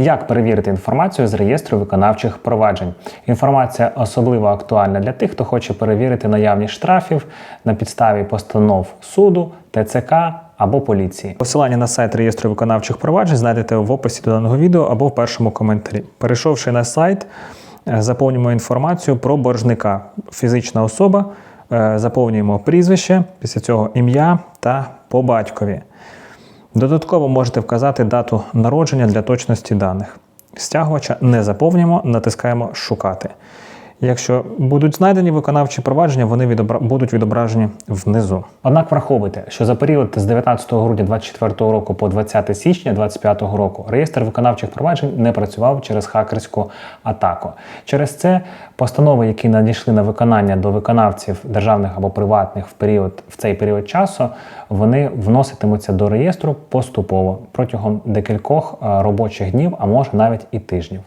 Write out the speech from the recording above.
Як перевірити інформацію з реєстру виконавчих проваджень? Інформація особливо актуальна для тих, хто хоче перевірити наявність штрафів на підставі постанов суду, ТЦК або поліції. Посилання на сайт реєстру виконавчих проваджень знайдете в описі до даного відео або в першому коментарі. Перейшовши на сайт, е, заповнюємо інформацію про боржника. Фізична особа, е, заповнюємо прізвище, після цього ім'я та по батькові. Додатково можете вказати дату народження для точності даних. Стягувача не заповнюємо, натискаємо Шукати. Якщо будуть знайдені виконавчі провадження, вони відобра... будуть відображені внизу. Однак враховуйте, що за період з 19 грудня 2024 року по 20 січня 2025 року реєстр виконавчих проваджень не працював через хакерську атаку. Через це постанови, які надійшли на виконання до виконавців державних або приватних в період в цей період часу, вони вноситимуться до реєстру поступово протягом декількох е, робочих днів, а може навіть і тижнів.